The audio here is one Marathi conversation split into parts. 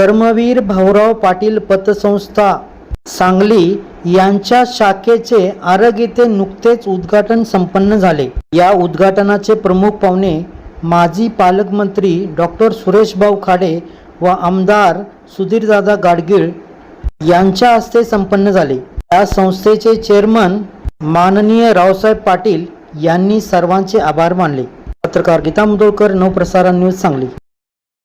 कर्मवीर भाऊराव पाटील पतसंस्था सांगली यांच्या शाखेचे आरग येथे नुकतेच उद्घाटन संपन्न झाले. या उद्घाटनाचे प्रमुख पाहुणे माजी पालकमंत्री डॉक्टर सुरेशभाऊ खाडे व आमदार सुधीरदादा गाडगीळ यांच्या हस्ते संपन्न झाले. या संस्थेचे चेअरमन माननीय रावसाहेब पाटील यांनी सर्वांचे आभार मानले. पत्रकार गीता मुदोळकर नवप्रसारण न्यूज सांगली.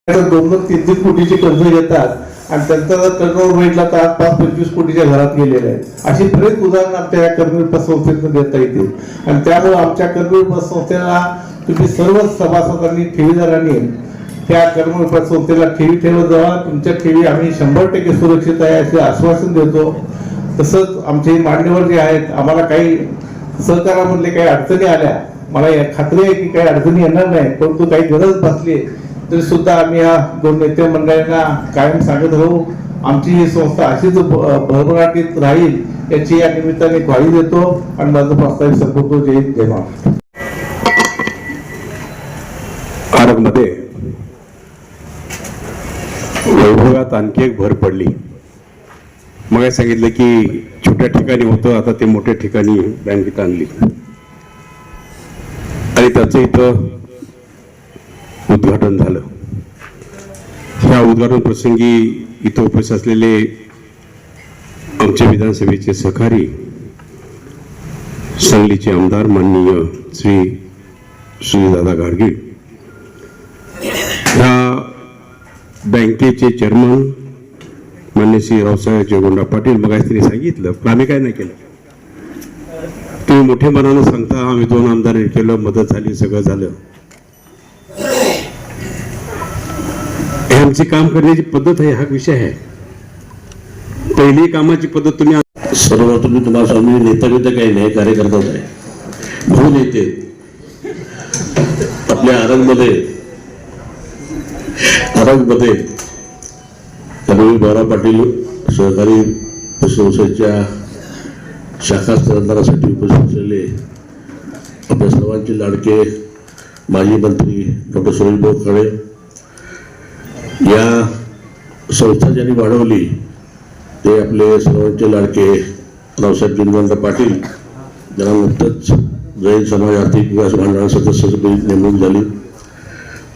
दोन दोन तीन तीन कोटीची कर्ज घेतात आणि त्यांचा जर टर्नओव्हर रेटला तर आज पाच पंचवीस कोटीच्या घरात गेलेले आहे अशी बरेच उदाहरण आमच्या या कर्मवीर संस्थेतून देता येतील. आणि त्यामुळे आमच्या कर्मवीर संस्थेला तुम्ही सर्व सभासदांनी ठेवीदारांनी त्या कर्मवीर संस्थेला ठेवी ठेवत जावा तुमच्या ठेवी आम्ही शंभर टक्के सुरक्षित आहे असे आश्वासन देतो. तसंच आमचे मान्यवर जे आहेत आम्हाला काही सहकारामधले काही अडचणी आल्या. मला या खात्री आहे की काही अडचणी येणार नाही परंतु काही गरज भासली तरी सुद्धा आम्ही या दोन नेते मंडळींना कायम सांगत राहू. आमची ही संस्था अशीच भरभराटीत राहील याची या निमित्ताने ग्वाही देतो आणि माझं प्रस्तावित संपवतो जय हिंद, जयमध्ये वैभवात आणखी एक भर पडली. मग सांगितलं की छोट्या ठिकाणी होतं आता ते मोठ्या ठिकाणी बँकेत आणली. आणि त्याचं इथं उद्घाटन झालं. ह्या उद्घाटन प्रसंगी इथं उपस्थित असलेले आमचे विधानसभेचे सहकारी सांगलीचे आमदार माननीय श्री श्रीदादा गाडगीळ ह्या बँकेचे चेअरमन मान्य श्री रावसाहेब जयगोंडा पाटील मग त्यांनी सांगितलं पण आम्ही काय नाही केलं. तुम्ही मोठ्या मनानं सांगता आम्ही दोन आमदारांनी केलं मदत झाली सगळं झालं. आमची काम करण्याची पद्धत आहे हा विषय आहे. पहिली कामाची पद्धत तुम्ही सर्व तुम्ही तुम्हाला स्वामी नेता बिता काही नाही कार्यकर्ताच आहे म्हणून येते आपल्या आरंगमध्ये आरंगमध्ये रवी बारा पाटील सहकारी संस्थेच्या शाखा स्थलांतरासाठी उपस्थित असलेले आपल्या सर्वांचे लाडके माजी मंत्री डॉक्टर सुरेशभाऊ खळे या संस्था ज्यांनी वाढवली ते आपले सर्वांचे लाडके रावसाहेब जिनवंत पाटील ज्यांना नुकतंच जैन समाज आर्थिक विकास मंडळा सदस्याची नेमणूक झाली.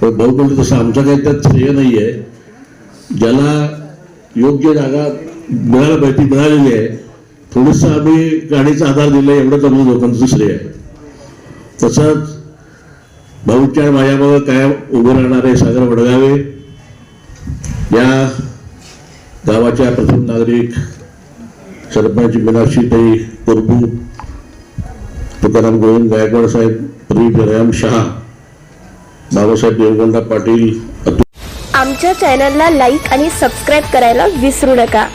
पण भाऊ म्हणजे तसं आमचं काही त्यात श्रेय नाही आहे ज्याला योग्य जागा मिळायला पाहिजे ती मिळालेली आहे. थोडंसं आम्ही गाडीचा आधार दिला एवढंच आमच्या लोकांचं श्रेय आहे. तसंच भाऊच्या माझ्याबरोबर काय उभे राहणारे सागर वडगावे या गावाच्या प्रथम नागरिक सरपंच मीनाक्षीताई कुरबू तुकाराम गोविंद गायकवाड साहेब प्रदीप जयराम शहा बाबासाहेब देवगोंडा पाटील आमच्या चॅनलला लाईक आणि सबस्क्राईब करायला विसरू नका.